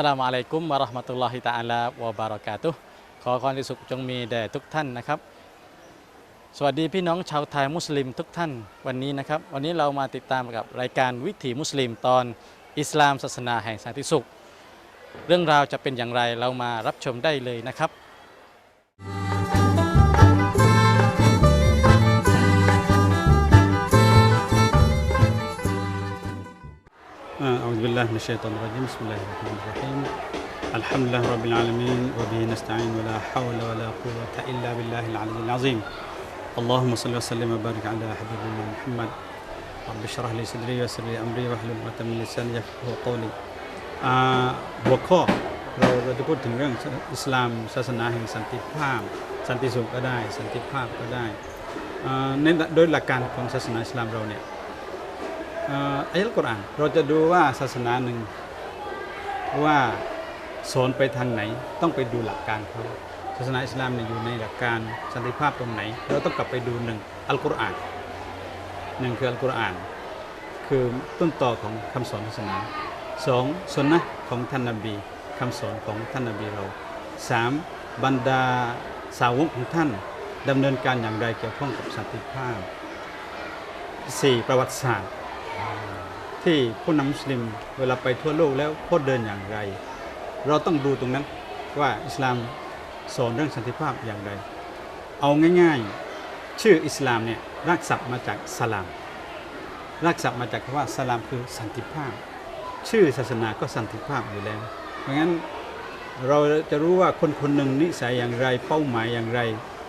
สลามุอะลัยกุมวะราะห์มะตุลลอฮิตะอาลาวะบารากาตุขอความสุขจงมีแด่ทุกท่านนะครับ สวัสดีพี่น้องชาวไทยมุสลิมทุกท่านวันนี้นะครับ วันนี้เรามาติดตามกับรายการวิถีมุสลิมตอนอิสลามศาสนาแห่งสันติสุข เรื่องราวจะเป็นอย่างไรเรามารับชมได้เลยนะครับ أعوذ بالله من الشيطان الرجيم بسم الله الرحمن الرحيم الحمد لله رب العالمين وبه نستعين ولا حول ولا قوة إلا بالله العلي العظيم اللهم صل وسلم وبارك على حبيبنا محمد رب اشرح لي صدري ويسر لي أمري واحلل عقدة من لساني يفقهوا قولي อ่าหัวข้อเราเราจะพูดถึงเรื่องอิสลามศาสนาแห่งสันติภาพ สันติสุขก็ได้ สันติภาพก็ได้อ่าในโดยหลักการของศาสนาอิสลามเราเนี่ย เ อ่ออายะกุรอานเราจะดูว่าศาสนาหนึ่งว่าสอนไปทางไหนต้องไปดูหลักการเขาศาสนาอิสลามเนี่ยอยู่ในหลักการสันติภาพตรงไหน เราต้องกลับไปดูหนึ่งอัลกุรอานหนึ่งคืออัลกุรอานคือต้นต่อของคำสอนศาสนาสองสุนนะของท่านนบีคำสอนของท่านนบีเราสามบรรดาสาวกของท่านดำเนินการอย่างไรเกี่ยวข้องกับสันติภาพสี่ประวัติศาสตร์ ที่ผู้นำมุสลิมเวลาไปทั่วโลกแล้วเขาเดินอย่างไร เราต้องดูตรงนั้นว่าอิสลามสอนเรื่องสันติภาพอย่างไร เอาง่ายๆ ชื่ออิสลามเนี่ยรากศัพท์มาจากสลามรากศัพท์มาจากคำว่าสลามคือสันติภาพ ชื่อศาสนาก็สันติภาพอยู่แล้ว เพราะงั้นเราจะรู้ว่าคนคนหนึ่งนิสัยอย่างไรเป้าหมายอย่างไร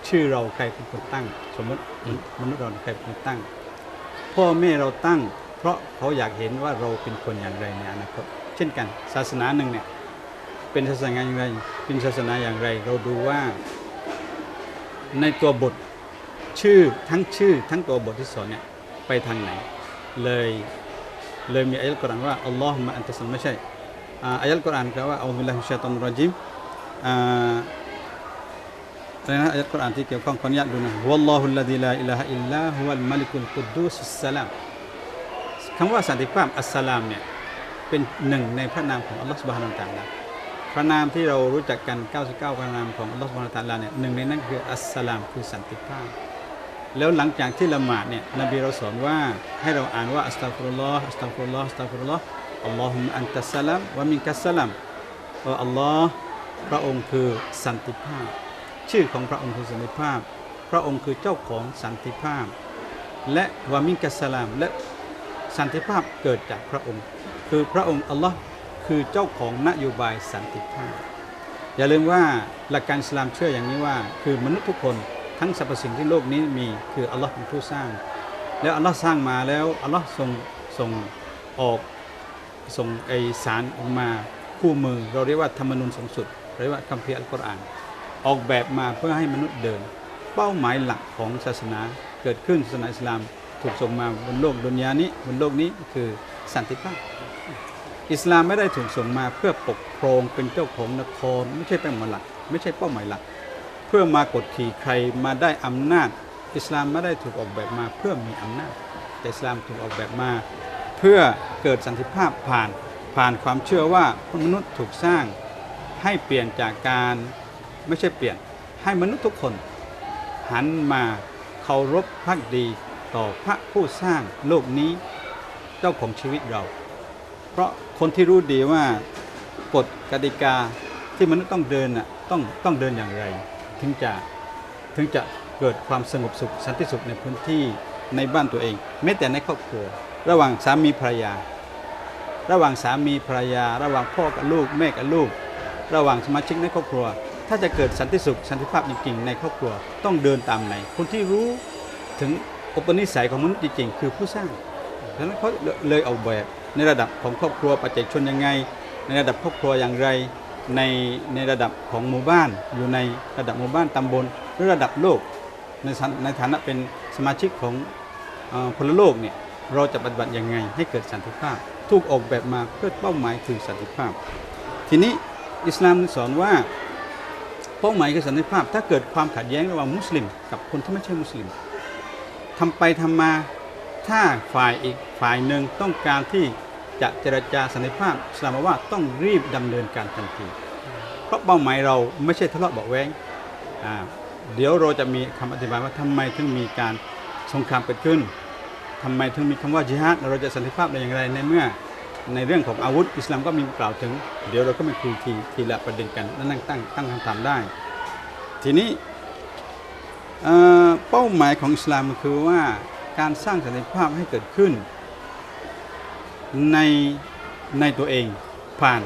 ชื่อเราใครเป็นคนตั้ง สมมติมนุษย์เราใครเป็นคนตั้ง พ่อแม่เราตั้ง เพราะเขาอยากเห็นว่าเราเป็นคนอย่างไรในอนาคตเช่นกัน ศาสนาหนึ่งเนี่ยเป็นศาสนาอย่างไร เป็นศาสนาอย่างไร เราดูว่าในตัวบทชื่อทั้งชื่อทั้งตัวบทที่สอนเนี่ยไปทางไหน เลยเลยมีอายะห์กุรอานว่าอัลลอฮุมะอันตัสลาไม่ใช่อายะห์กุรอานกล่าวว่าอัลลอฮุบิลลาฮิมิชัยฏอนรรจิมอ่าอะไรนะอายะห์กุรอานที่เกี่ยวข้องขออนุญาตดูนะวัลลอฮุลลดีลาอิลาฮะอิลลาฮุวัลมาลิกุลกุดดูสุสสลาม คำว่าสันติภาพอัสสลามเนี่ยเป็นหนึ่งในพระนามของอัลลอฮฺสุบฮานาตะอาลาพระนามที่เรารู้จักกัน 99 พระนามของอัลลอฮฺสุบฮานาตะอาลาเนี่ยหนึ่งในนั้นคืออัสสลามคือสันติภาพ แล้วหลังจากที่ละหมาดเนี่ยนบีเราสอนว่าให้เราอ่านว่าอัสตัฟุรุลลอฮ์อัสตัฟุรุลลอฮ์อัสตัฟุรุลลอฮ์อัลลอฮุมอันตัสสลามวะมินกัสสลามว่าอัลลอฮ์พระองค์คือสันติภาพ ชื่อของพระองค์คือสันติภาพ พระองค์คือเจ้าของสันติภาพ และวามินกัสสลามและ สันติภาพเกิดจากพระองค์ คือพระองค์อัลลอฮ์คือเจ้าของนโยบายสันติภาพ อย่าลืมว่าหลักการอิสลามเชื่ออย่างนี้ว่า คือมนุษย์ทุกคนทั้งสรรพสิ่งที่โลกนี้มีคืออัลลอฮ์เป็นผู้สร้าง แล้วอัลลอฮ์สร้างมาแล้วอัลลอฮ์ทรงส่งออกส่งไอสารออกมาคู่มือ เราเรียกว่าธรรมนูญสูงสุดเรียกว่าคัมภีร์อัลกุรอาน ออกแบบมาเพื่อให้มนุษย์เดิน เป้าหมายหลักของศาสนาเกิดขึ้นศาสนาอิสลาม ถูกส่งมาบนโลกดุนยานี้บนโลกนี้คือสันติภาพ อิสลามไม่ได้ถูกส่งมาเพื่อปกครองเป็นเจ้าของนคร ไม่ใช่เป้าหมายหลัก ไม่ใช่เป้าหมายหลัก เพื่อมากดขี่ใครมาได้อำนาจ อิสลามไม่ได้ถูกออกแบบมาเพื่อมีอำนาจ แต่อิสลามถูกออกแบบมา เพื่อเกิดสันติภาพผ่านผ่านความเชื่อว่ามนุษย์ถูกสร้างให้เปลี่ยนจากการไม่ใช่เปลี่ยนให้มนุษย์ทุกคน หันมาเคารพพักดี ต่อพระผู้สร้างโลกนี้เจ้าของชีวิตเรา เพราะคนที่รู้ดีว่ากฎกติกาที่มนุษย์ต้องเดินน่ะต้องต้องเดินอย่างไร ถึงจะถึงจะเกิดความสงบสุขสันติสุขในพื้นที่ในบ้านตัวเองแม้แต่ในครอบครัว ระหว่างสามีภรรยา ระหว่างสามีภรรยา ระหว่างพ่อกับลูกแม่กับลูก ระหว่างสมาชิกในครอบครัว ถ้าจะเกิดสันติสุขสันติภาพจริงๆในครอบครัวต้องเดินตามไหนคนที่รู้ถึง อุปนิสัยของมนุษย์จริงๆ คือผู้สร้างดังนั้นเขาเลยเอาแบบในระดับของครอบครัวปัจเจกชนยังไง ในระดับครอบครัวอย่างไร ในในระดับของหมู่บ้าน อยู่ในระดับหมู่บ้านตำบลหรือระดับโลก ในในฐานะเป็นสมาชิกของอพลโลกเนี่ยเราจะปฏิบัติยังไงให้เกิดสันติภาพถูกออกแบบมาเพื่อเป้าหมายคือสันติภาพ ทีนี้อิสลามสอนว่าเป้าหมายคือสันติภาพ ถ้าเกิดความขัดแย้งระหว่างมุสลิม กับคนที่ไม่ใช่มุสลิม ทำไปทำมา ถ้าฝ่ายอีกฝ่ายหนึ่งต้องการที่จะเจรจาสันติภาพอิสลามว่าต้องรีบดำเนินการทันที เพราะเป้าหมายเราไม่ใช่ทะเลาะเบาแวงเดี๋ยวเราจะมีคำอธิบายว่าทำไมถึงมีการสงครามเกิดขึ้นทำไมถึงมีคำว่าจิฮาดเราจะสันติภาพได้อย่างไรในเมื่อในเรื่องของอาวุธอิสลามก็มีกล่าวถึง เดี๋ยวเราก็มาคุยทีทีละประเด็นกันนั่งตั้งตั้งคำถามได้ ทีนี้ เป้าหมายของอิสลามคือว่าการสร้างสันติภาพให้เกิดขึ้น ในในตัวเองผ่าน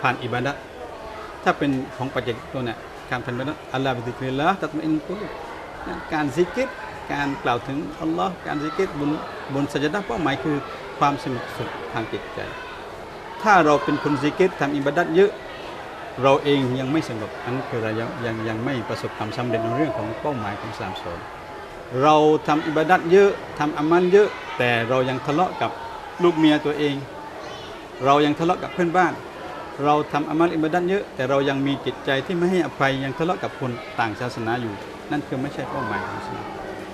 ผ่านอิบาดะห์ถ้าเป็นของปัจเจกตัวเนี่ยการเป็นอิบาดะอัลลอฮฺบิดิกริลละตัตมิอินกุลการซิกิรการกล่าวถึงอัลลอฮ์การซิกิรบนบนสัจดะห์เป้าหมายคือความสงบสุขทางจิตใจ ถ้าเราเป็นคนซิกิรทำอิบาดัตเยอะ เราเองยังไม่สงบอันคือเรายังยังยังไม่ประสบความสำเร็จในเรื่องของเป้าหมายของสามสอนเราทำอิบาดัตเยอะทำอามันเยอะ แต่เรายังทะเลาะกับลูกเมียตัวเอง เรายังทะเลาะกับเพื่อนบ้าน เราทำอามัลอิบาดัตเยอะ แต่เรายังมีจิตใจที่ไม่ให้อภัยยังทะเลาะกับคนต่างศาสนาอยู่ นั่นคือไม่ใช่เป้าหมายของอิสลาม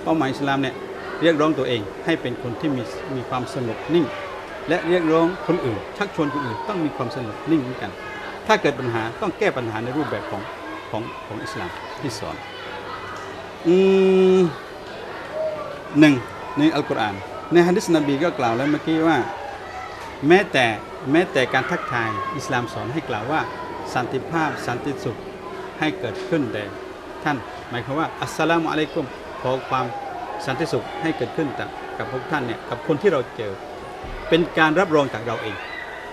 เป้าหมายอิสลามเนี่ยเรียกร้องตัวเองให้เป็นคนที่มีมีความสงบนิ่ง และเรียกร้องคนอื่น ชักชวนคนอื่นต้องมีความสงบนิ่งเหมือนกัน ถ้าเกิดปัญหาต้องแก้ปัญหาในรูปแบบของของของอิสลามที่สอนอืมหนึ่งในอัลกุรอาน ในฮะดิษนบีก็กล่าวแล้วเมื่อกี้ว่า แม้แต่แม้แต่การทักทายอิสลามสอนให้กล่าวว่า สันติภาพสันติสุขให้เกิดขึ้นแด่ท่าน หมายความว่าอัสสลามุอะลัยกุมขอความสันติสุขให้เกิดขึ้นกับกับพวกท่านเนี่ยกับคนที่เราเจอเป็นการรับรองจากเราเอง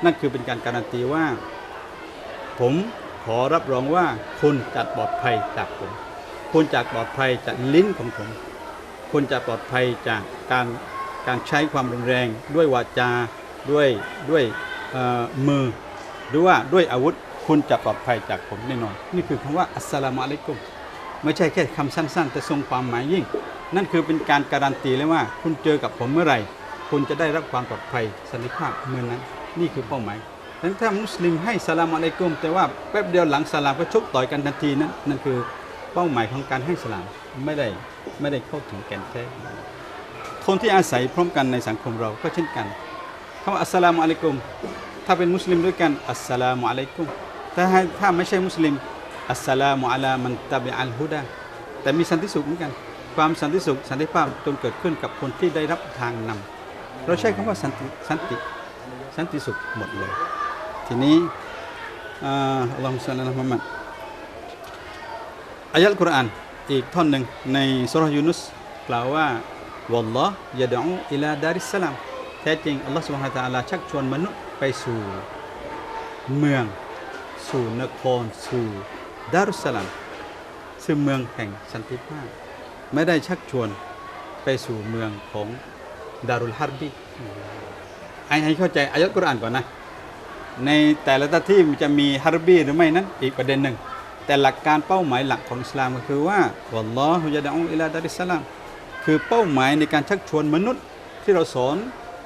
นั่นคือเป็นการการันตีว่า ผมขอรับรองว่าคุณจะปลอดภัยจากผม คุณจะปลอดภัยจากลิ้นของผม คุณจะปลอดภัยจากการการใช้ความรุนแรงด้วยวาจาด้วยด้วยมือ หรือว่าด้วยอาวุธคุณจะปลอดภัยจากผมแน่นอน นี่คือคำว่าอัสสลามุอะลัยกุมไม่ใช่แค่คำสั้น ๆ แต่ทรงความหมายยิ่ง นั่นคือเป็นการการันตีเลยว่า คุณเจอกับผมเมื่อไหร่ คุณจะได้รับความปลอดภัยสันติภาพเมื่อนั้น นี่คือเป้าหมาย นั้นถ้ามุสลิมให้สลามอะลัยกุม แต่ว่าแป๊บเดียวหลังสลามก็ชกต่อยกันทันทีนั้นนั่นคือเป้าหมายของการให้สลามไม่ได้ไม่ได้เข้าถึงแก่นแท้คนที่อาศัยพร้อมกันในสังคมเราก็เช่นกันคำว่าอัสสลามุอะลัยกุม ถ้าเป็นมุสลิมด้วยกันอัสสลามุอะลัยกุมถ้าให้ถ้าไม่ใช่มุสลิมอัสสลามุอะลามันตะบิอัลฮุดาแต่มีสันติสุขเหมือนกัน ความสันติสุขสันติภาพจนเกิดขึ้นกับคนที่ได้รับทางนำเราใช้คำว่าสันติสันติสันติสุขหมดเลย ทีนี้อัลลอฮฺสัลลัลลอฮุอะลัยฮิอายะห์คุรอานอีกท่อนหนึ่งในสุรยูนุสกล่าวว่าวัลลอฮฺยะดอูอิลาดาริสสลามแท้จริงอัลลอฮฺสุบฮานตะอัลลาชักชวนมนุษย์ไปสู่เมือง สู่นครสู่ดารุสสลามซึ่งเมืองแห่งสันติภาพ ไม่ได้ชักชวนไปสู่เมืองของดารุลฮาร์บีให้เข้าใจอายะห์กุรอานก่อนนะ ในแต่ละที่มันจะมีฮาร์บีหรือไม่นั้นอีกประเด็นหนึ่ง แต่หลักการเป้าหมายหลักของอิสลามก็คือว่าวัลลอฮุยะดะอูอิลาดาริสลามคือเป้าหมายในการชักชวนมนุษย์ที่เราสอน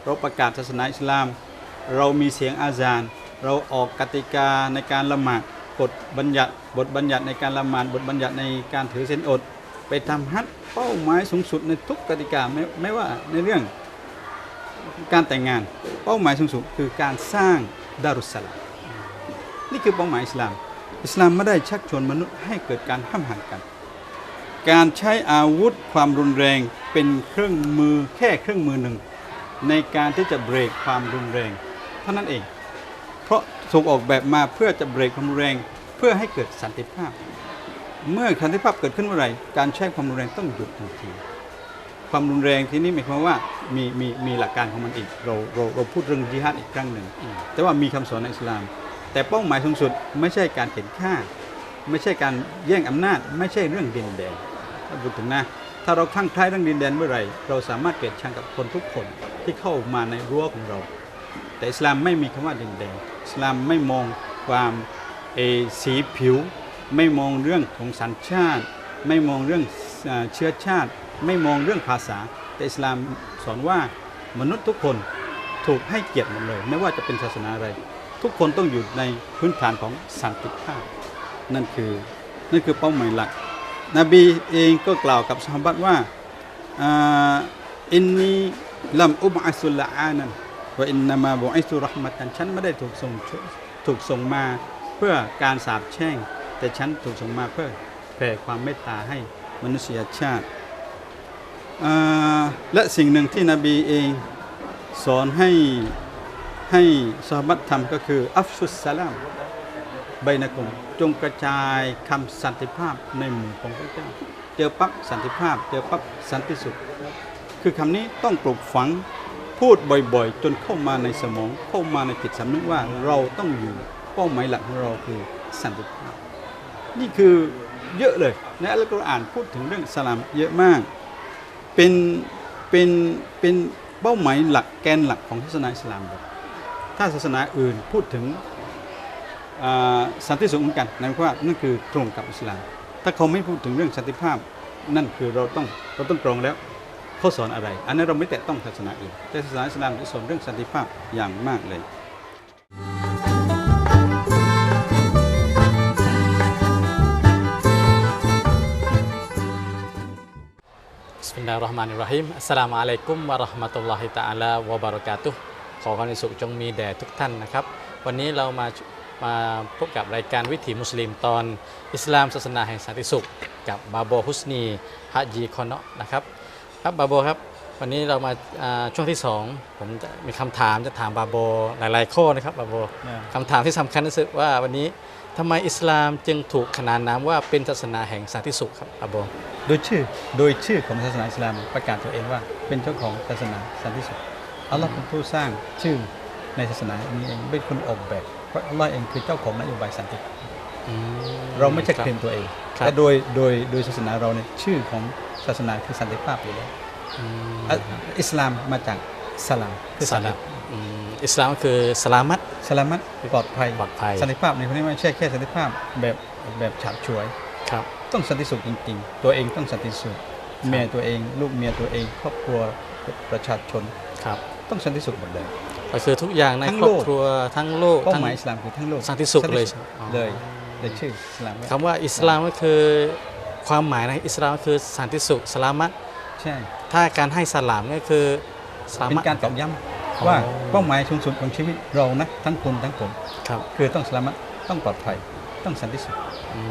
เราประกาศศาสนาอิสลาม เรามีเสียงอาซานเราออกกติกาในการละหมาดกฎบัญญัติบทบัญญัติในการละหมาดบทบัญญัติในการถือศีลอด ไปทำฮัดเป้าหมายสูงสุดในทุกกติกาไม่ไม่ว่าในเรื่องการแต่งงาน เป้าหมายสูงสุดคือการสร้าง ดารุสสลามนี่คือเป้าหมายอิสลาม อิสลามไม่ได้ชักชวนมนุษย์ให้เกิดการห้ามหันกัน การใช้อาวุธความรุนแรงเป็นเครื่องมือแค่เครื่องมือหนึ่ง ในการที่จะเบรกความรุนแรง เท่านั้นเอง เพราะถูกออกแบบมาเพื่อจะเบรกความรุนแรงเพื่อให้เกิดสันติภาพ เมื่อสันติภาพเกิดขึ้นเมื่อไหร่การใช้ความรุนแรงต้องหยุดทันที ความรุนแรงที่นี่หมายความว่ามีมีมีหลักการของมันอีกเราเราเราพูดเรื่องจิฮาดอีกครั้งหนึ่ง แต่ว่ามีคำสอนในอิสลาม แต่เป้าหมายสูงสุดไม่ใช่การเข็นฆ่า ไม่ใช่การแย่งอำนาจ ไม่ใช่เรื่องดินแดนถ้าพูดถึงนะถ้าเราคลั่งไคล้เรื่องดินแดนเมื่อไหร่ เราสามารถเกลียดชังกับคนทุกคนที่เข้ามาในรั้วของเรา แต่อิสลามไม่มีคำว่าดินแดนอิสลามไม่มองความเอสีผิว ไม่มองเรื่องของสัญชาติ ไม่มองเรื่องเชื้อชาติ ไม่มองเรื่องภาษา แต่อิสลามสอนว่ามนุษย์ทุกคนถูกให้เกียรติหมดเลย ไม่ว่าจะเป็นศาสนาอะไร ทุกคนต้องอยู่ในพื้นฐานของสันติภาพ นั่นคือนั่นคือเป้าหมายหลัก นบีเองก็กล่าวกับสหบัตว่าอ่าอินนีลัมอุบอัสุลละอานันว่าอินนามาบุอิสุรหมัตันฉันไม่ได้ถูกส่งถูกส่งมาเพื่อการสาบแช่ง แต่ฉันถูกส่งมาเพื่อแผ่ความเมตตาให้มนุษยชาติ และสิ่งหนึ่งที่นบีเองสอนให้ให้สหบัตทำก็คืออัฟชุสสลามใบนากุมจงกระจายคำสันติภาพในหมู่ของพระเจ้าเจอปั๊บสันติภาพ เจอปั๊บสันติสุข คือคำนี้ต้องปลูกฝังพูดบ่อยๆ จนเข้ามาในสมองเข้ามาในจิตสำนึกว่าเราต้องอยู่เป้าหมายหลักของเราคือสันติภาพ นี่คือเยอะเลยในอัลกุรอานพูดถึงเรื่องสลามเยอะมาก เป็นเป็นเป็นเป้าหมายหลักแกนหลักของศาสนาอิสลามเลยถ้าศาสนาอื่นพูดถึงสันติสุขเหมือนกันนั่นว่านั่นคือตรงกับอิสลาม ถ้าเขาไม่พูดถึงเรื่องสันติภาพ นั่นคือเราต้องเราต้องตรงแล้วเขาสอนอะไร อันนั้นเราไม่แตะต้องศาสนาอื่นแต่ศาสนาอิสลามจะสอนเรื่องสันติภาพอย่างมากเลย Bismillahirrahmanirrahim Assalamualaikum warahmatullahi taala wabarakatuh ขอความสุขจงมีแด่ทุกท่านนะครับ วันนี้เรามามาพบกับรายการวิถีมุสลิมตอน อิสลามศาสนาแห่งสันติสุข กับบาโบฮุสนีฮัจยีคอนเนาะนะครับครับบาโบครับ วันนี้เรามาอ่าช่วงที่ 2 ผมจะมีคำถามจะถามบาโบหลาย ๆ ข้อนะครับบาโบคำถามที่สำคัญที่สุดว่าวันนี้ ทำไมอิสลามจึงถูกขนานนามว่าเป็นศาสนาแห่งสันติสุขครับบาโบโดยชื่อโดยชื่อของศาสนาอิสลามประกาศตัวเองว่าเป็นเจ้าของศาสนาสันติสุขอัลลอฮ์เป็นผู้สร้างชื่อในศาสนานี้เองเป็นคนออกแบบเพราะอัลลอฮ์เองคือเจ้าของนโยบายสันติอืเราไม่ใช่ครับเคลมตัวเองครับแต่โดยโดยโดยศาสนาเราเนี่ยชื่อของศาสนาคือสันติภาพอยู่แล้วอืมอะอิสลามมาจากสลามคือสสันลาติม อืมอิสลามก็คือสลามัตสลามัตปลอดภัยปลอดภัยสันติภาพในที่นี้ไม่ใช่แค่สันติภาพแบบแบบฉาบฉวยครับต้องสันติสุขจริงๆ ตัวเองต้องสันติสุขเมียตัวเอง ลูกเมียตัวเอง ครอบครัวประชาชนครับต้องสันติสุขหมดเลยก็คือทุกอย่างในทั้งครอบโลกครัวทั้งโลกเป้าทั้งหมายอิสลามคือทั้งโลกสันติสุขเลยใช่ไหมอ๋อเลยเลยชื่ออิสลามว่าคำว่าอิสลามก็คือความหมายในอิสลามก็คือสันติสุขสลามัตใช่ถ้าการให้สลามก็คือสลาเป็นมัตการตอกย้อ๋อำ ว่าเป้าหมายสูงสุดของชีวิตเรานะทั้งคุณทั้งผมครับคือต้องสลามัตต้องปลอดภัยต้องสันติสุขอื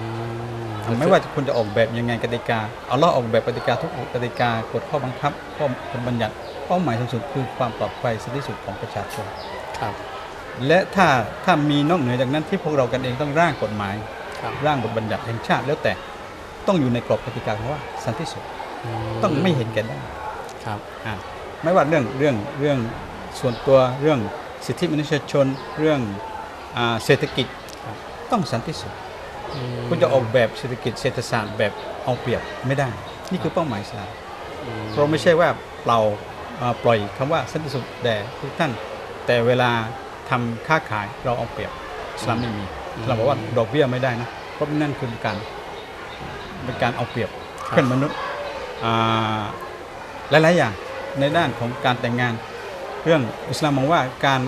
มไม่ว่าคุณจะออกแบบยังไงกติกาอัลลอฮ์ออกแบบกติกาทุกกติกากฎข้อบังคับข้อกฎบัญญัติเป้าหมายสูงสุดคือความปลอดภัยสันติสุขของประชาชนครับและถ้าถ้ามีนอกเหนือจากนั้นที่พวกเรากันเองต้องร่างกฎหมายครับร่างบทบัญญัติแห่งชาติแล้วแต่ต้องอยู่ในกรอบกติกาของว่าสันติสุขต้องไม่เห็นแก่ได้ครับอ่าไม่ว่าเรื่องเรื่องเรื่อง ส่วนตัวเรื่องสิทธิมนุษยชนเรื่องอาเศรษฐกิจครับต้องสันติสุขอืมคุณจะออกแบบเศรษฐกิจเศรษฐศาสตร์แบบเอาเปรียบไม่ได้ นี่คือเป้าหมายอิสลามอืมเราไม่ใช่ว่าเปล่าอ่าปล่อยคำว่าสันติสุขแด่ทุกท่าน แต่เวลาทำค้าขายเราเอาเปรียบอิสลามไม่มีอิสลามบอกว่าดอกเบี้ยไม่ได้นะเพราะนั่นคือการเป็นการเอาเปรียบเพื่อนมนุษย์อ่าหลายๆอย่างในด้านของการแต่งงาน เรื่องอิสลามมองว่าการ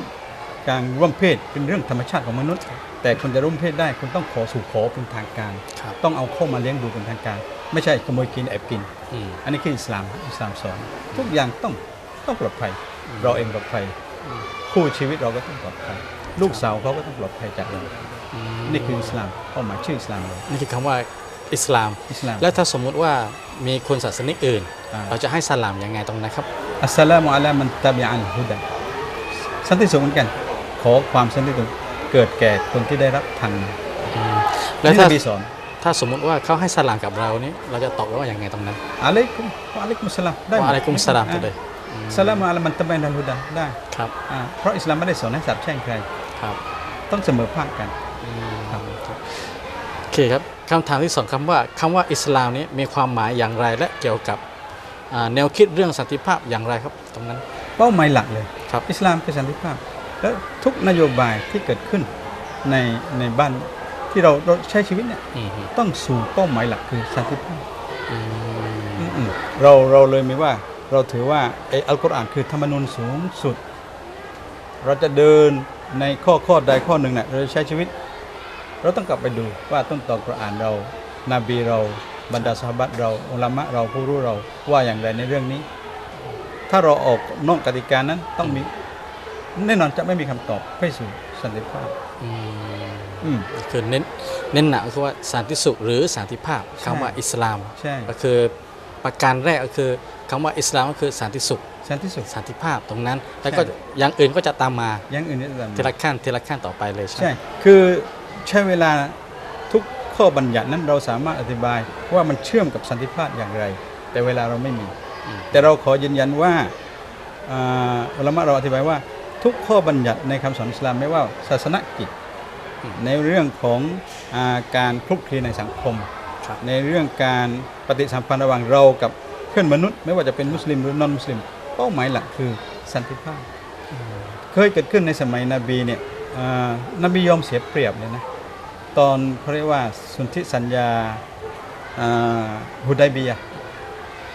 การร่วมเพศเป็นเรื่องธรรมชาติของมนุษย์ แต่คุณจะร่วมเพศได้คุณต้องขอสู่ขอเป็นทางการครับต้องเอาเข้ามาเลี้ยงดูเป็นทางการ ไม่ใช่ขโมยกินแอบกินอืมอันนี้คืออิสลามอิสลามสอน ทุกอย่างต้องต้องปลอดภัยอืมเราเองปลอดภัยอืมคู่ชีวิตเราก็ต้องปลอดภัย ลูกสาวเขาก็ต้องปลอดภัยจากเราอืมนี่คืออิสลามเป้าหมายชื่ออิสลามเลยนี่คือคำว่า อิสลาม อิสลาม แล้วถ้าสมมุติว่ามีคนศาสนิกอื่น อ่า เราจะให้สลามยังไงตรงนั้นครับ อัสสลามุอะลามันตะบิอันฮุดะสันติสุขเหมือนกัน ขอความสันติสุขเกิดแก่คนที่ได้รับทางแล้วที่ถ้านบีสอนถ้าสมมุติว่าเขาให้สลามกับเรานี่เราจะตอบว่าอย่างไงตรงนั้นอะลัยกุมวะอะลัยกุมสลามได้หมดว่าอะไรกุมสลามอ่ตัวเลยสลามุอะลามันตะบิอันฮุดะได้ครับอ่าเพราะอิสลามไม่ได้สอนให้สาบแช่งใคร ครับต้องเสมอภาคกัน อืมครับครับ เคครับคำถามที่สองคำว่าคำว่าอิสลามนี้มีความหมายอย่างไรและเกี่ยวกับอ่าแนวคิดเรื่องสันติภาพอย่างไรครับตรงนั้น เป้าหมายหลักเลยครับอิสลามคือสันติภาพ และทุกนโยบายที่เกิดขึ้นในในบ้านที่เราเราใช้ชีวิตเนี่ยอืมฮึต้องสู่เป้าหมายหลักคือสันติภาพอืมอืมเราเราเลยมีว่าเราถือว่าไอ้อัลกุรอานคือธรรมนูญสูงสุด เราจะเดินในข้อข้อใดข้อหนึ่งเนี่ยเราจะใช้ชีวิต เราต้องกลับไปดูว่าต้นตอกุรอานเรานบีเรา บรรดาสหบัตเราอุลามะเราผู้รู้เราว่าอย่างไรในเรื่องนี้ ถ้าเราออกนอกกติกานั้นต้องมีแน่นอนจะไม่มีคำตอบไปสู่สันติภาพอืมอืมคือเน้นเน้นหนักคือว่าสันติสุขหรือสันติภาพใช่คำว่าอิสลามใช่ก็คือประการแรกก็คือคำว่าอิสลามก็คือสันติสุขสันติสุขสันติภาพตรงนั้น แล้วก็ใช่อย่างอื่นก็จะตามมาอยังอื่นนี่ตามมาทีละขั้นทีละขั้นต่อไปเลยใช่ไหมใช่คือ ใช้เวลาทุกข้อบัญญัตินั้นเราสามารถอธิบายว่ามันเชื่อมกับสันติภาพอย่างไร แต่เวลาเราไม่มีอืมแต่เราขอยืนยันว่าอ่าอุลามะเราอธิบายว่า ทุกข้อบัญญัติในคำสอนอิสลามไม่ว่าศาสนกิจ ในเรื่องของอาการคลุกคลีในสังคมครับในเรื่องการปฏิสัมพันธ์ระหว่างเรากับเพื่อนมนุษย์ ไม่ว่าจะเป็นมุสลิมหรือนอนมุสลิม เป้าหมายหลักคือสันติภาพ เคยเกิดขึ้นในสมัยนบีเนี่ยอ่า นบียอมเสียเปรียบเลยนะ ตอนเขาเรียกว่าสนธิสัญญาอ่าฮุดัยบียะห์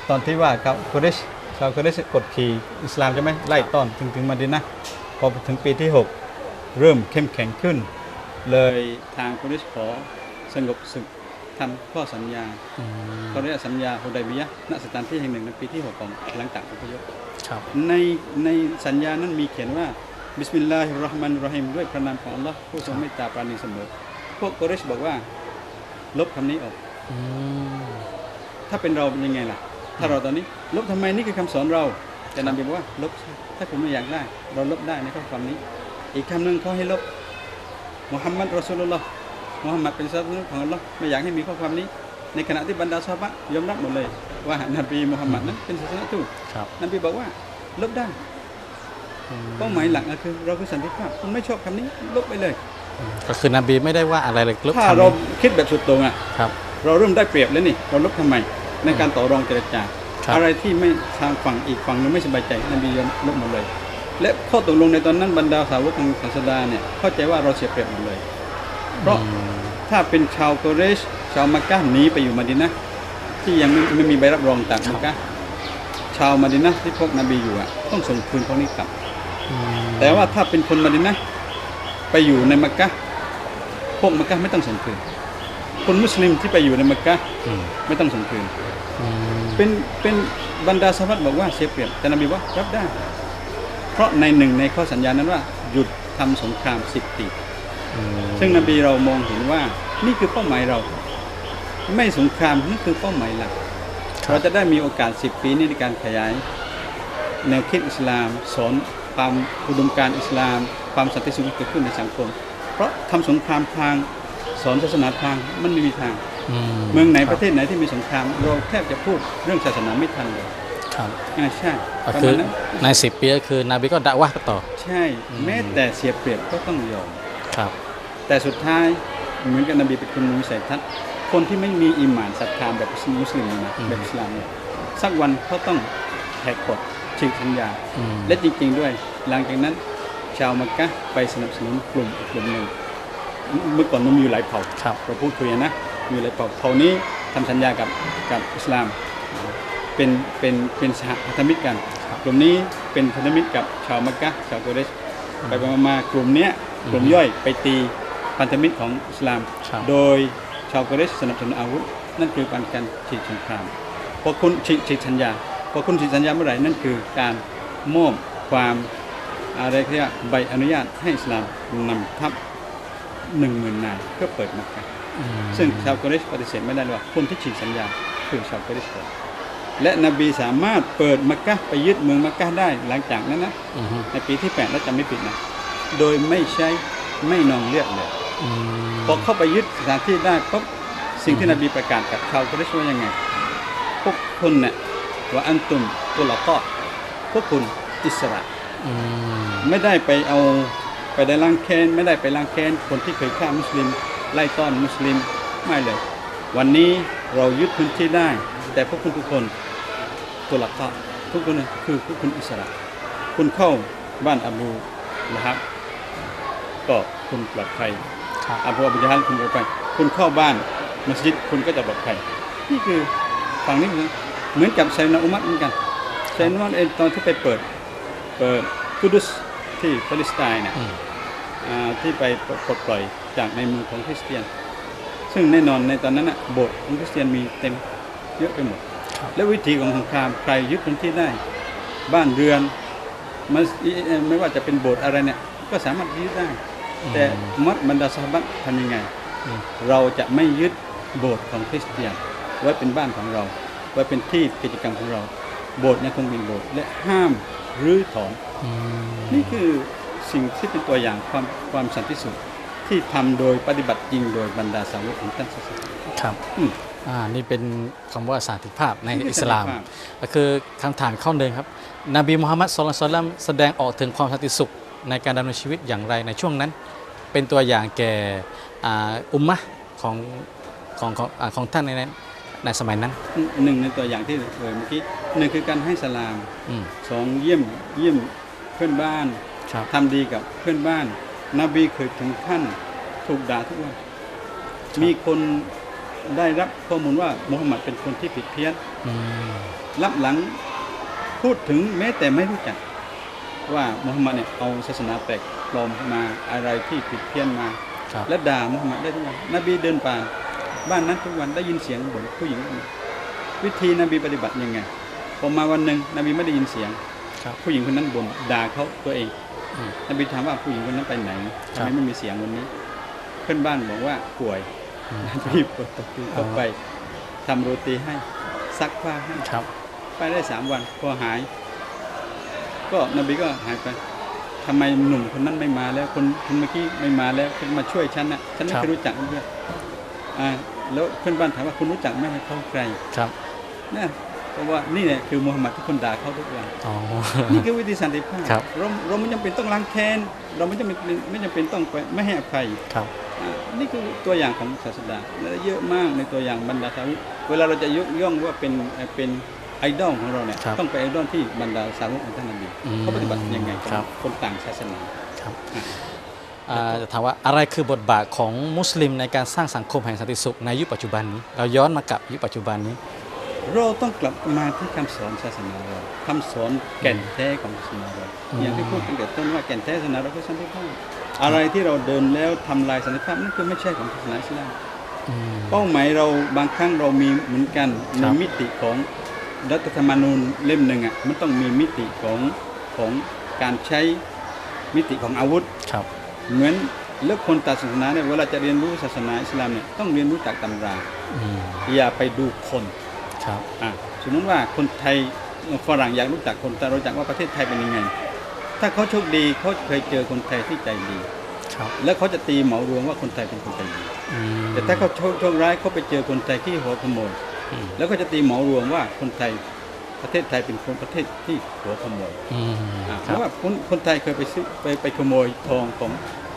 ตอนที่ว่าเขาคุเรชชาวคุเรชกดขี่อิสลามใช่ไหมไล่ต้อนถึงถึงมาดินนะห์พอถึงปีที่ 6 เริ่มเข้มแข็งขึ้น เลยทางคุเรชขอสงบศึกทำข้อสัญญาอืมเขาเรียกสัญญาฮุดัยบียะห์ณสถานที่แห่งหนึ่งในปีที่ 6 ของหลังจากอพยพครับในในสัญญานั้นมีเขียนว่า บิสมิลลาฮิรเราะห์มานิรเราะฮีมด้วยพระนามของอัลลอฮ์ผู้ทรงเมตตาปราณีเสมอ พวกกุเรชบอกว่า ลบคำนี้ออกอืมถ้าเป็นเราเป็นยังไงล่ะ ถ้าเราตอนนี้ ลบทำไมนี่คือคำสอนเรา แต่นบีบอกว่า ลบสิถ้าคุณไม่อยากได้ เราลบได้ในข้อความนี้ อีกคำหนึ่งเขาให้ลบมุฮัมมัดรอสูลุลลอฮ์มุฮัมมัดเป็นศาสนาของอัลลอฮ์ไม่อยากให้มีข้อความนี้ ในขณะที่บรรดาซอฮาบะห์ยอมรับหมดเลย ว่านบีมุฮัมมัดนั้นเป็นศาสนาทูตครับนบีบอกว่า ลบได้ เป้าหมายหลักก็คือเราคือสันติภาพคุณไม่ชอบคำนี้ลบไปเลย ก็คือนบีไม่ได้ว่าอะไรเลยลบถ้าคำเรานี้คิดแบบสุดตรงอะครับ เราเริ่มได้เปรียบแล้วนี่เราลบทำไม ในการต่อรองเจรจาครับอะไรที่ไม่ทางฝั่งอีกฝั่งหนึงไม่สบายใจนบียอมลบหมดเลย และข้อตกลงในตอนนั้นบรรดาสาวกของศาสดาเนี่ยเข้าใจว่าเราเสียเปรียบหมดเลย เพราะอืมถ้าเป็นชาวกุเรช ชาวมักกะห์หนีไปอยู่มาดินนะห์ที่ยังไม่ไม่มีใบรับรองจากมักกะห์ชาวมาดินนะห์ที่พวกนบีอยู่อะต้องส่งคืนพวกนี้กลับอืม แต่ว่าถ้าเป็นคนมาดินนะห์ไปอยู่ในมักกะห์พวกมักกะห์ไม่ต้องส่งคืน คนมุสลิมที่ไปอยู่ในมักกะห์อืมไม่ต้องส่งคืนอืมเป็นเป็นบรรดาสหบัตบอกว่าเสียเปรียบแต่นบีว่ารับได้ เพราะในหนึ่งในข้อสัญญานั้นว่า หยุดทำสงครามสิบปีอืมซึ่งนบีเรามองเห็นว่านี่คือเป้าหมายเรา ไม่สงครามนั่นคือเป้าหมายหลักครัเราบจะได้มีโอกาส10ปีนี้ในการขยาย แนวคิดอิสลามสอน ความอุดมการณ์อิสลาม ความสันติสุขเกิดขึ้นในสังคม เพราะทำสงครามทางสอนศาสนาทางมันไม่มีทางอืมเมืองไหนคปบระเทศไหนที่มีสงครามเราแทบจะพูดเรื่องศาสนาไม่ทันเลยครับอ่าใช่ก็ประคืมาอณนั้นในสิบปีก็คือนบีก็ด่าว่าก็ต่อ ใช่แม้แต่เสียเปรียบก็ต้องยอมครับ แต่สุดท้ายเหมือนกับนบีเป็นคนมีวิสัยทัศน์คนที่ไม่มีอิหมานศรัทธาแบบมุสลิมนะอืมแบบอิสลามเนี่ยสักวันเขาต้องแหกกฎ ฉีกสัญญาอืมและจริงๆด้วย หลังจากนั้น ชาวมักกะห์ไปสนับสนุนกลุ่มอีกกลุ่มหนึ่งเมื่อก่อนมันมีอยู่หลายเผ่าครับเราพูดคุยนะมีหลายเผ่าเผ่านี้ทำสัญญากับกับอิสลามเป็นเป็นเป็นสหพันธมิตรกันครับกลุ่มนี้เป็นพันธมิตรกับชาวมักกะห์ชาวกุเรชไปไปมากลุ่มเนี้ยกลุ่มย่อยไปตีพันธมิตรของอิสลามครับโดยชาวกุเรชสนับสนุนอาวุธ นั่นคือการการฉีกสงครามพอคุณฉีกฉีกสัญญาพ อคุณฉีกสัญญาเมื่อไหร่นั่นคือการมอบความอะไรเรียกใบอนุญาตให้อิสลามนำทัพหนึ่งหมื่นนายเพื่อเปิดมักกะห์อืมซึ่งชาวกุเรชปฏิเสธไม่ได้เลยว่าคนที่ฉีกสัญญาคือชาวกุเรชก่อนและนบีสามารถเปิดมักกะห์ไปยึดเมืองมักกะห์ได้หลังจากนั้นนะอืมในปีที่8แล้วจำไม่ผิดนะโดยไม่ใช้ไม่นองเลือดเลยอืมพอเข้าไปยึดสถานที่ได้ปุ๊บสิ่งที่นบีประกาศกับชาวกุเรชว่ายังไงพวกคุณเนี่ย ว่าอันตุมตุลกอพวกคุณอิสระอืมไม่ได้ไปเอาไปได้ล้างแค้นไม่ได้ไปล้างแค้นคนที่เคยฆ่ามุสลิม ไล่ต้อนมุสลิมไม่เลย วันนี้เรายึดพื้นที่ได้ แต่พวกคุณทุกคนตัวหลักก็ทุกคนคือพวกคุณอิสระ คุณเข้าบ้านอบูนะครับก็คุณปลอดภัยครับอาบูอับดุลฮันคุณปลอดภัยคุณเข้าบ้านมัสยิดคุณก็จะปลอดภัยนี่คือฝั่งนี้คือ เหมือนกับไซนาอุมัดเหมือนกันไซนาอุมัดเองตอนที่ไปเปิดเปิดกุดุสที่ปาเลสไตน์เนี่ยอืมอ่าที่ไปปลดปล่อยจากในมือของคริสเตียน ซึ่งแน่นอนในตอนนั้นน่ะโบสถ์ของคริสเตียนมีเต็มเยอะไปหมดครับและวิธีของสงครามใครยึดพื้นที่ได้ บ้านเรือนมัสยิดเอ่อไม่ว่าจะเป็นโบสถ์อะไรเนี่ย ก็สามารถยึดได้ แต่มัดบรรดาสหบัตทำยังไงอืมเราจะไม่ยึดโบสถ์ของคริสเตียนไว้เป็นบ้านของเรา ไว้เป็นที่กิจกรรมของเรา โบสถ์ยังคงเป็นโบสถ์และห้ามรื้อถอนอืมนี่คือสิ่งที่เป็นตัวอย่างความความสันติสุขที่ทำโดยปฏิบัติจริงโดยบรรดาสาวกของท่านศาสนาครับอืมอ่านี่เป็นคำว่าสันติภาพในนี่คืออิสลามสันติภาพก็คือคำถามข้อหนึ่งครับ นบีมุฮัมมัดสุลลัลลอฮุอะลัยฮิวะซัลลัมแสดงออกถึงความสันติสุขในการดำเนินชีวิตอย่างไรในช่วงนั้น เป็นตัวอย่างแก่อ่าอุมมะห์ของของของอาของท่านในนั้น ในสมัยนั้นหนึ่งในตัวอย่างที่เอ่ยเมื่อกี้หนึ่งคือการให้สลามอืมสองเยี่ยมเยี่ยมเพื่อนบ้านครับทำดีกับเพื่อนบ้าน นบีเคยถึงขั้นถูกด่าทุกวันมีคนได้รับข้อมูลว่ามุฮัมมัดเป็นคนที่ผิดเพี้ยนอืมรับหลังพูดถึงแม้แต่ไม่รู้จัก ว่ามุฮัมมัดเนี่ยเอาศาสนาแปลกปลอมมาอะไรที่ผิดเพี้ยนมาครับและด่ามุฮัมมัดได้ทุกวันนบีเดินป่า บ้านนั้นทุกวันได้ยินเสียงบ่นผู้หญิงคนหนึ่งวิธีนบีปฏิบัติยังไงพอมาวันหนึ่งนบีไม่ได้ยินเสียงครับผู้หญิงคนนั้นบ่นด่าเขาตัวเองอืมนบีถามว่าผู้หญิงคนนั้นไปไหนครัทำบไมไม่มีเสียงวันนี้ เพื่อนบ้านบอกว่าป่วยอืมนบีเปิดประตูเข้าไปทำโรตีให้ซักผ้าให้ครับไปได้สามวันพอหาย ก็นบีก็หายไปทำไมหนุ่มคนนั้นไม่มาแล้วคนคนเมื่อกี้ไม่มาแล้วคนมาช่วยฉันนะฉันไม่ครับเคยรู้จักเพื่อนอ่า แล้วเพื่อนบ้านถามว่าคุณรู้จักไหมเขาใครครับนะเพราะว่านี่แหละคือมูฮัมหมัดที่คนด่าเขาทุกวันอ๋อนี่คือวิธีสันติภาพครับเราเราไม่จำเป็นต้องล้างแค้นเราไม่จำเป็นไม่จำเป็นต้องไปไม่ให้อภัยครับอ่านี่คือตัวอย่างของศาสดาและเยอะมากในตัวอย่างบรรดาสาวกเวลาเราจะยกย่องว่าเป็นเอ่อเป็นไอดอลของเราเนี่ยครับต้องไปนไอดอลที่บรรดาสาวกของท่านนบีอืมเขาปฏิบัติยังไงกับครับคนต่างศาสนาครับอะอ่า จะถามว่าอะไรคือบทบาทของมุสลิมในการสร้างสังคมแห่งสันติสุขในยุคปัจจุบันนี้เราย้อนมากับยุคปัจจุบันนี้ เราต้องกลับมาที่คำสอนศาสนาเราคำสอนแก่นแท้ของศาสนาเราอืมอย่างที่พูดตั้งแต่ต้นว่าแก่นแท้ศาสนาเราคือสันติภาพอะไรที่เราเดินแล้วทำลายสันติภาพนั่นคือไม่ใช่ของศาสนาอิสลามอืมเป้าหมายเราบางครั้งเรามีเหมือนกันคในรับมิติของรัฐธรรมนูญเล่มหนึ่งอะมันต้องมีมิติของของการใช้มิติของอาวุธครับ เหมือนเลือกคนตัดศาสนาเนี่ยเวลาจะเรียนรู้ศาสนาอิสลามเนี่ยต้องเรียนรู้จากตำราอืมอย่าไปดูคนครับอะสมมติว่าคนไทยฝรั่งอยากรู้จักคนไทยรู้จักว่าประเทศไทยเป็นยังไง ถ้าเขาโชคดีเขาเคยเจอคนไทยที่ใจดีครับแล้วเขาจะตีเหมารวมว่าคนไทยเป็นคนใจดีอืมแต่ถ้าเขาโชคโชคร้ายเขาไปเจอคนไทยที่หัวขโมยอืมแล้วก็จะตีเหมารวมว่าคนไทย ประเทศไทยเป็นคนประเทศที่หัวขโมยอืมอะเพครับราะว่าคนคนไทยเคยไปซื้อไปไปขโมยทองของ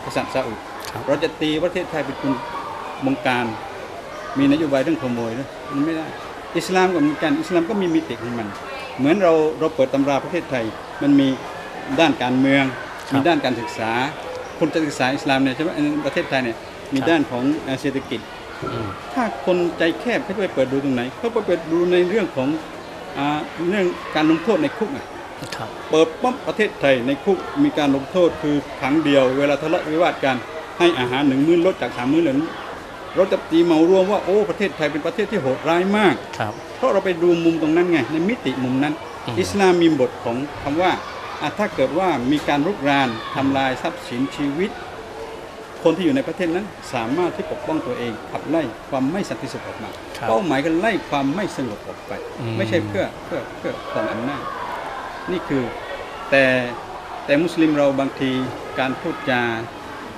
กษัตริย์ซาอุดครับเราจะตีประเทศไทยเป็นคนบงการ มีนโยบายเรื่องขโมยนะมันไม่ได้ อิสลามก็เหมือนกันอิสลามก็มีมิติของมัน เหมือนเราเราเปิดตำราประเทศไทย มันมีด้านการเมืองครับมีด้านการศึกษาคนจะศึกษาอิสลามเนี่ยใช่ไหมในประเทศไทยเนี่ยมีครับด้านของเอ่อเศรษฐกิจอืมถ้าคนใจแคบเขาจะไปเปิดดูตรงไหนเขาไปเปิดดูในเรื่องของอ่า เรื่องการลงโทษในคุกอะครับเปิดปั๊บประเทศไทยในคุกมีการลงโทษคือขังเดียว เวลาทะเลาะวิวาทกันให้อาหารหนึ่งมื้อลดจากสามมื้อเหลือเราจะตีเหมารวมว่าโอ้ประเทศไทยเป็นประเทศที่โหดร้ายมากครับเพราะเราไปดูมุมตรงนั้นไงในมิติมุมนั้นอืมอิสลามมีบทของคำว่าอะถ้าเกิดว่ามีการรุกรานทำลายทรัพย์สินชีวิต คนที่อยู่ในประเทศนั้นสามารถที่ปกป้องตัวเองขับไล่ความไม่สันติสุขออกมาครับเป้าหมายกันไล่ความไม่สงบออกไปอืมไม่ใช่เพื่อเพื่อเพื่อของอำนาจนี่คือแต่แต่มุสลิมเราบางทีการพูดจา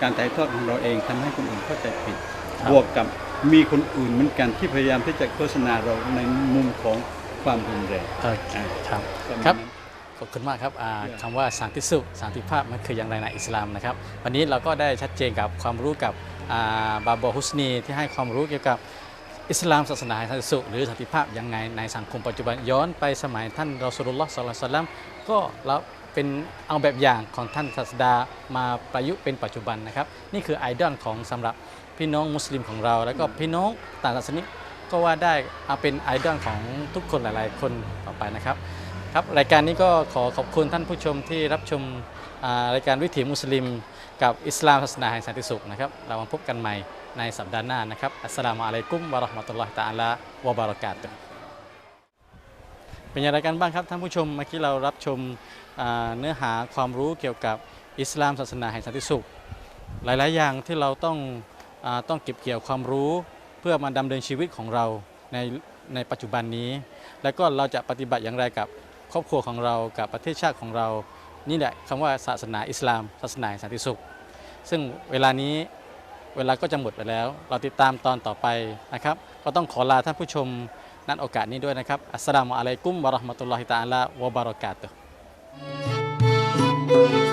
การถ่ายทอดของเราเองทำให้คนอื่นเข้าใจผิดครับบวกกับมีคนอื่นเหมือนกันที่พยายามที่จะโฆษณาเราในมุมของความรุนแรงโอเคอ่าครับประมาณครับนั้น ขอบคุณมากครับอ่าครับคำว่าสันติสุขสันติภาพมันคืออย่างไรในอิสลามนะครับ วันนี้เราก็ได้ชัดเจนกับความรู้กับอ่าบาบอฮุสนีที่ให้ความรู้เกี่ยวกับอิสลามศาสนาแห่งสันติสุขหรือสันติภาพยังไงในสังคมปัจจุบันย้อนไปสมัยท่านรอสูลุลลอฮ์ศ็อลลัลลอฮุอะลัยฮิวะซัลลัมก็เราเป็นเอาแบบอย่างของท่านศาสดามาประยุกต์เป็นปัจจุบันนะครับ นี่คือไอดอลของสำหรับพี่น้องมุสลิมของเรา แล้วก็พี่น้องต่างศาสนิกก็ว่าได้เอาเป็นไอดอลของทุกคนหลาย ๆ คนต่อไปนะครับ ครับรายการนี้ก็ขอขอบคุณท่านผู้ชมที่รับชมรายการวิถีมุสลิม กับอิสลามศาสนาแห่งสันติสุขนะครับเรามาพบกันใหม่ในสัปดาห์หน้านะครับอัสสลามุอะลัยกุมวะราะห์มะตุลลอฮิตะอาลาวะบารากาตุเป็นอย่างไรกันบ้างครับท่านผู้ชมเมื่อกี้เรารับชมเนื้อหาความรู้เกี่ยวกับอิสลามศาสนาแห่งสันติสุข หลาย ๆ อย่างที่เราต้องอต้องเก็บเกี่ยวความรู้เพื่อมาดำเนินชีวิตของเราในในปัจจุบันนี้ แล้วก็เราจะปฏิบัติอย่างไรกับ ครอบครัวของเรากับประเทศชาติของเรา นี่แหละคำว่าศาสนาอิสลาม ศาสนาสันติสุข ซึ่งเวลานี้เวลาก็จะหมดไปแล้ว เราติดตามตอนต่อไปนะครับ ก็ต้องขอลาท่านผู้ชมนัดโอกาสนี้ด้วยนะครับ อัสสลามุอะลัยกุมวะราะห์มะตุลลอฮิตะอาลาวะบารากาตุฮ์